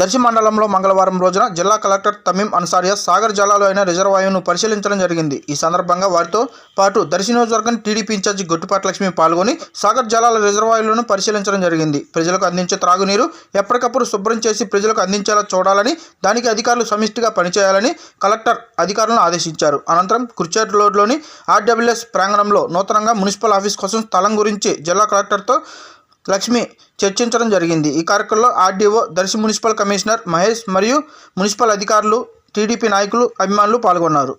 దర్శి మండలంలో మంగళవారం రోజున జిల్లా కలెక్టర్ తమీం అన్సారియా సాగర్ జలాలు అయిన రిజర్వాయువును పరిశీలించడం జరిగింది. ఈ సందర్భంగా వారితో పాటు దర్శి నియోజకవర్గం టీడీపీ ఇన్ఛార్జి గొట్టుపాటి లక్ష్మి పాల్గొని సాగర్ జలాల రిజర్వాయువులను పరిశీలించడం జరిగింది. ప్రజలకు అందించే త్రాగునీరు ఎప్పటికప్పుడు శుభ్రం చేసి ప్రజలకు అందించేలా చూడాలని దానికి అధికారులు సమిష్టిగా పనిచేయాలని కలెక్టర్ అధికారులను ఆదేశించారు. అనంతరం కుర్చేట్ రోడ్లోని ఆర్డబ్ల్యూఎస్ ప్రాంగణంలో నూతనంగా మున్సిపల్ ఆఫీస్ కోసం స్థలం గురించి జిల్లా కలెక్టర్తో లక్ష్మి చర్చించడం జరిగింది. ఈ కార్యక్రమంలో RDO Darsi municipal commissioner Mahesh మరియు మున్సిపల్ అధికారులు టీడీపీ నాయకులు అభిమానులు పాల్గొన్నారు.